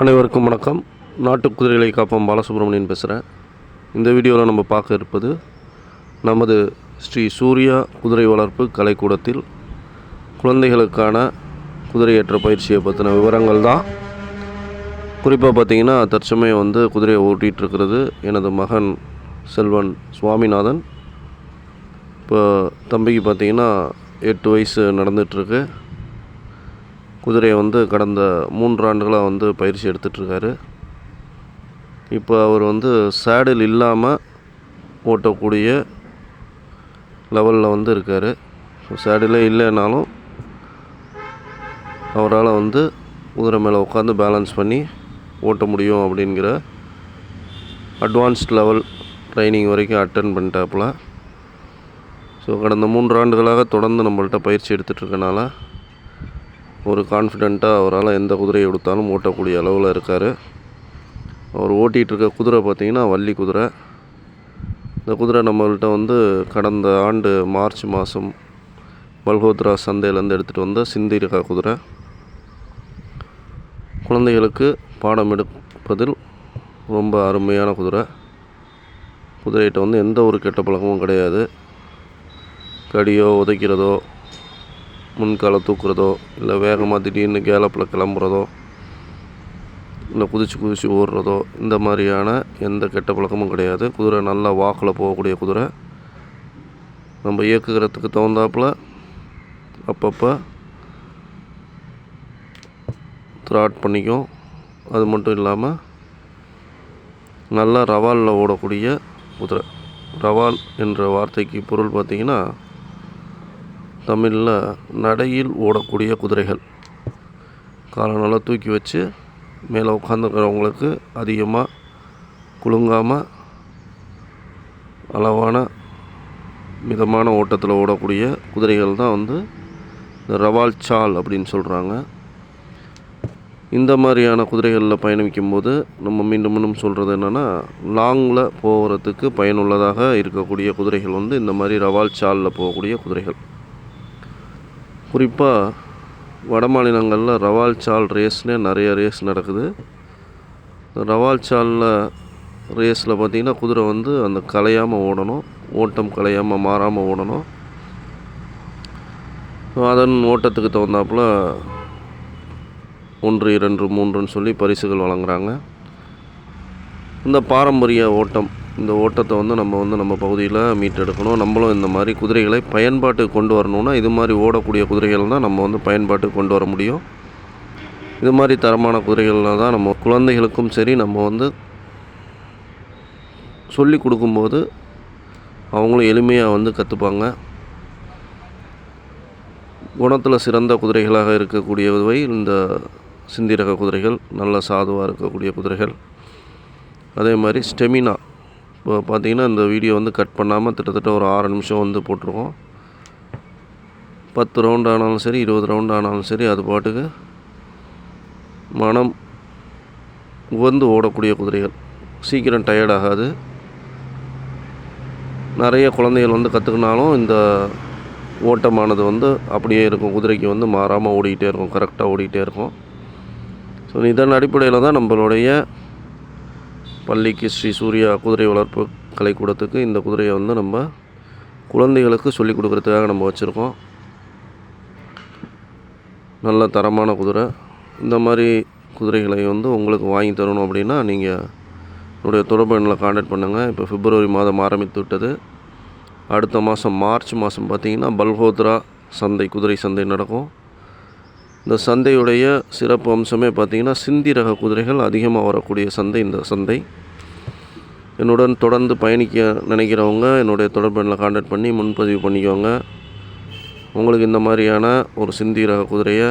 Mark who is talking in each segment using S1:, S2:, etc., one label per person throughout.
S1: அனைவருக்கும் வணக்கம். நாட்டு குதிரைகளை காப்போம் பாலசுப்ரமணியன் பேசுகிறேன் இந்த வீடியோவில் நம்ம பார்க்க இருப்பது நமது ஸ்ரீ சூர்யா குதிரை வளர்ப்பு கலைக்கூடத்தில் குழந்தைகளுக்கான குதிரையேற்ற பயிற்சியை பற்றின விவரங்கள் தான். குறிப்பாக பார்த்தீங்கன்னா தற்சமயம் வந்து குதிரையை ஓட்டிகிட்டு இருக்கிறது எனது மகன் செல்வன் சுவாமிநாதன். இப்போ தம்பிக்கு பார்த்தீங்கன்னா எட்டு வயசு நடந்துகிட்ருக்கு குதிரையை வந்து கடந்த மூன்று ஆண்டுகளாக வந்து பயிற்சி எடுத்துகிட்ருக்காரு. இப்போ அவர் வந்து சேடில் இல்லாமல் ஓட்டக்கூடிய லெவலில் வந்து இருக்கார். சேடிலே இல்லைனாலும் அவரால் வந்து குதிரை மேலே உட்காந்து பேலன்ஸ் பண்ணி ஓட்ட முடியும் அப்படிங்கிற அட்வான்ஸ்ட் லெவல் ட்ரைனிங் வரைக்கும் அட்டன் பண்ணிட்டாப்புல. ஸோ கடந்த மூன்று ஆண்டுகளாக தொடர்ந்து நம்மள்ட்ட பயிற்சி எடுத்துகிட்ருக்கனால ஒரு கான்ஃபிடெண்ட்டாக அவரால் எந்த குதிரையை கொடுத்தாலும் ஓட்டக்கூடிய அளவில் இருக்கார். அவர் ஓட்டிகிட்டு இருக்க குதிரை பார்த்திங்கன்னா வள்ளி குதிரை. இந்த குதிரை நம்மள்கிட்ட வந்து கடந்த ஆண்டு மார்ச் மாதம் மல்ஹோத்ரா சந்தையிலேருந்து எடுத்துகிட்டு வந்த சிந்திரிகா குதிரை. குழந்தைகளுக்கு பாடம் எடுப்பதில் ரொம்ப அருமையான குதிரை. குதிரைகிட்ட வந்து எந்த ஒரு கெட்ட பழக்கமும் கிடையாது. கடியோ உதைக்கிறதோ முன்கால தூக்குறதோ இல்லை வேகமாக திடீர்னு கேலப்பில் கிளம்புறதோ இல்லை குதிச்சு குதிச்சு ஓடுறதோ இந்த மாதிரியான எந்த கெட்ட பழக்கமும் கிடையாது. குதிரை நல்லா வாக்கில் போகக்கூடிய குதிரை. நம்ம இயக்குகிறதுக்கு தகுந்தாப்புல அப்பப்போ த்ராட் பண்ணிக்கும். அது மட்டும் இல்லாமல் நல்லா ரவாலில் ஓடக்கூடிய குதிரை. ரவால் என்ற வார்த்தைக்கு பொருள் பார்த்திங்கன்னா தமிழில் நடையில் ஓடக்கூடிய குதிரைகள். காலை நல்லா தூக்கி வச்சு மேலே உட்காந்துருக்கிறவங்களுக்கு அதிகமாக குலுங்காமல் அளவான மிதமான ஓட்டத்தில் ஓடக்கூடிய குதிரைகள் தான் வந்து இந்த ரவால் சால் அப்படின்னு சொல்கிறாங்க இந்த மாதிரியான குதிரைகளில் பயணிக்கும்போது நம்ம மீண்டும் மீண்டும் சொல்கிறது என்னென்னா லாங்கில் போகிறதுக்கு பயனுள்ளதாக இருக்கக்கூடிய குதிரைகள் வந்து இந்த மாதிரி ரவால் சாலில் போகக்கூடிய குதிரைகள். குறிப்பாக வட மாநிலங்களில் ரவால் சால் ரேஸ்னே நிறைய ரேஸ் நடக்குது. ரவால் சாலில் ரேஸில் பார்த்திங்கன்னா குதிரை வந்து அந்த கலையாமல் ஓடணும். ஓட்டம் கலையாமல் மாறாமல் ஓடணும். அதன் ஓட்டத்துக்கு தகுந்தாப்புல ஒன்று இரண்டு மூன்றுன்னு சொல்லி பரிசுகள் வழங்குறாங்க. இந்த பாரம்பரிய ஓட்டம் இந்த ஓட்டத்தை வந்து நம்ம வந்து நம்ம பகுதியில் மீட்டெடுக்கணும். நம்மளும் இந்த மாதிரி குதிரைகளை பயன்பாட்டுக்கு கொண்டு வரணும்னா இது மாதிரி ஓடக்கூடிய குதிரைகள் தான் நம்ம வந்து பயன்பாட்டுக்கு கொண்டு வர முடியும். இது மாதிரி தரமான குதிரைகளில் தான் நம்ம குழந்தைகளுக்கும் சரி நம்ம வந்து சொல்லி கொடுக்கும்போது அவங்களும் எளிமையாக வந்து கற்றுப்பாங்க குணத்தில் சிறந்த குதிரைகளாக இருக்கக்கூடியவை இந்த சிந்திரக குதிரைகள் நல்ல சாதுவாக இருக்கக்கூடிய குதிரைகள். அதே மாதிரி ஸ்டெமினா இப்போ பார்த்தீங்கன்னா இந்த வீடியோ வந்து கட் பண்ணாமல் கிட்டத்தட்ட ஒரு ஆறு நிமிஷம் வந்து போட்டிருக்கோம். பத்து ரவுண்ட் ஆனாலும் சரி இருபது ரவுண்ட் ஆனாலும் சரி அது பாட்டுக்கு மனம் உவந்து ஓடக்கூடிய குதிரைகள். சீக்கிரம் டயர்ட் ஆகாது. நிறைய குழந்தைகள் வந்து கற்றுக்கினாலும் இந்த ஓட்டமானது வந்து அப்படியே இருக்கும். குதிரைக்கு வந்து மாறாமல் ஓடிக்கிட்டே இருக்கும். கரெக்டாக ஓடிக்கிட்டே இருக்கும். ஸோ இதன் அடிப்படையில் தான் நம்மளுடைய பள்ளிக்கு ஸ்ரீ சூர்யா குதிரை வளர்ப்பு கலைக்கூடத்துக்கு இந்த குதிரையை வந்து நம்ம குழந்தைகளுக்கு சொல்லிக் கொடுக்குறதுக்காக நம்ம வச்சுருக்கோம். நல்ல தரமான குதிரை. இந்த மாதிரி குதிரைகளை வந்து உங்களுக்கு வாங்கி தரணும் அப்படின்னா நீங்கள் என்னுடைய தொடர்பு எண்ணில் காண்டாக்ட் பண்ணுங்கள் இப்போ பிப்ரவரி மாதம் ஆரம்பித்து விட்டது. அடுத்த மாதம் மார்ச் மாதம் பார்த்திங்கன்னா பல்ஹோத்ரா சந்தை குதிரை சந்தை நடக்கும். இந்த சந்தையுடைய சிறப்பு அம்சமே பார்த்திங்கன்னா சிந்தி ரக குதிரைகள் அதிகமாக வரக்கூடிய சந்தை இந்த சந்தை. என்னுடன் தொடர்ந்து பயணிக்க நினைக்கிறவங்க என்னுடைய தொடர்பு எண்ணில் காண்டாக்ட் பண்ணி முன்பதிவு பண்ணிக்கோங்க. உங்களுக்கு இந்த மாதிரியான ஒரு சிந்தி ரக குதிரையை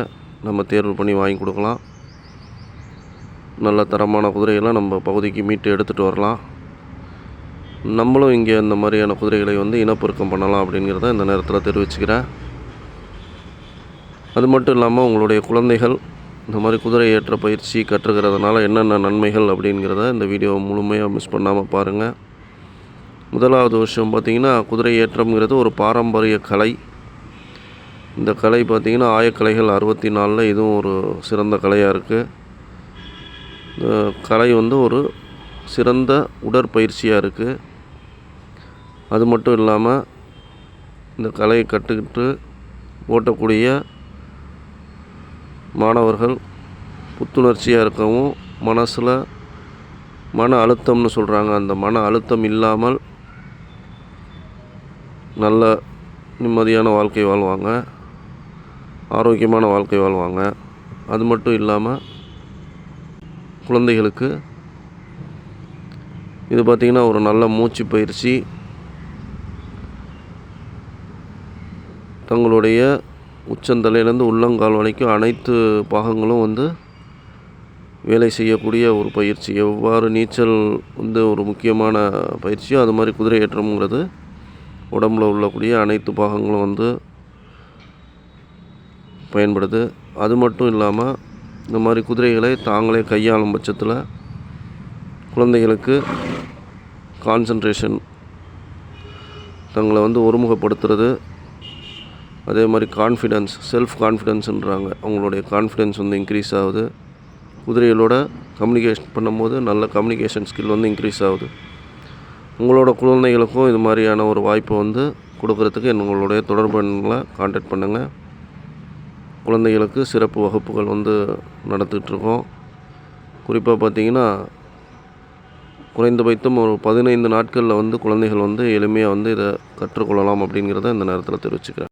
S1: நம்ம தேர்வு பண்ணி வாங்கி கொடுக்கலாம். நல்ல தரமான குதிரையெல்லாம் நம்ம பகுதிக்கு மீட்டு எடுத்துகிட்டு வரலாம். நம்மளும் இங்கே இந்த மாதிரியான குதிரைகளை வந்து இனப்பெருக்கம் பண்ணலாம் அப்படிங்கிறத இந்த நேரத்தில் தெரிவிச்சுக்கிறேன். அது மட்டும் இல்லாமல் உங்களுடைய குழந்தைகள் இந்த மாதிரி குதிரை ஏற்ற பயிற்சி கற்றுக்கிறதுனால என்னென்ன நன்மைகள் அப்படிங்கிறத இந்த வீடியோவை முழுமையாக மிஸ் பண்ணாமல் பாருங்கள் முதலாவது விஷயம் பார்த்திங்கன்னா குதிரை ஏற்றம்ங்கிறது ஒரு பாரம்பரிய கலை. இந்த கலை பார்த்திங்கன்னா ஆயக்கலைகள் அறுபத்தி நாலில் இதுவும் ஒரு சிறந்த கலையாக இருக்குது இந்த கலை வந்து ஒரு சிறந்த உடற்பயிற்சியாக இருக்குது அது மட்டும் இல்லாமல் இந்த கலையை கற்றுக்கிட்டு ஓட்டக்கூடிய மாணவர்கள் புத்துணர்ச்சியாக இருக்கவும் மனசில் மன அழுத்தம்னு சொல்கிறாங்க அந்த மன அழுத்தம் இல்லாமல் நல்ல நிம்மதியான வாழ்க்கை வாழ்வாங்க. ஆரோக்கியமான வாழ்க்கை வாழ்வாங்க. அது மட்டும் இல்லாமல் குழந்தைகளுக்கு இது பார்த்திங்கன்னா ஒரு நல்ல மூச்சு பயிற்சி. தங்களுடைய உச்சந்தலையிலேருந்து உள்ளங்கால் வரைக்கும் அனைத்து பாகங்களும் வந்து வேலை செய்யக்கூடிய ஒரு பயிற்சி. எவ்வாறு நீச்சல் வந்து ஒரு முக்கியமான பயிற்சியோ அது மாதிரி குதிரை ஏற்றம்ங்கிறது உடம்புல உள்ளக்கூடிய அனைத்து பாகங்களும் வந்து பயன்படுது. அது மட்டும் இல்லாமல் இந்த மாதிரி குதிரைகளை தாங்களே கையாளும் பட்சத்தில் குழந்தைகளுக்கு கான்சன்ட்ரேஷன் தங்களை வந்து ஒருமுகப்படுத்துறது அதே மாதிரி கான்ஃபிடென்ஸ் செல்ஃப் கான்ஃபிடென்ஸுன்றாங்க அவங்களுடைய கான்ஃபிடென்ஸ் வந்து இன்க்ரீஸ் ஆகுது. குதிரைகளோட கம்யூனிகேஷன் பண்ணும்போது நல்ல கம்யூனிகேஷன் ஸ்கில் வந்து இன்க்ரீஸ் ஆகுது. உங்களோட குழந்தைகளுக்கும் இது மாதிரியான ஒரு வாய்ப்பை வந்து கொடுக்கறதுக்கு உங்களுடைய தொடர்பு எண்களை காண்டாக்ட் பண்ணுங்கள் குழந்தைகளுக்கு சிறப்பு வகுப்புகள் வந்து நடத்திட்டுருக்கோம் குறிப்பாக பார்த்தீங்கன்னா குறைந்தபட்சம் ஒரு பதினைந்து நாட்களில் வந்து குழந்தைகள் வந்து எளிமையாக வந்து இதை கற்றுக்கொள்ளலாம் அப்படிங்கிறத இந்த நேரத்தில் தெரிவிச்சுக்கிறேன்.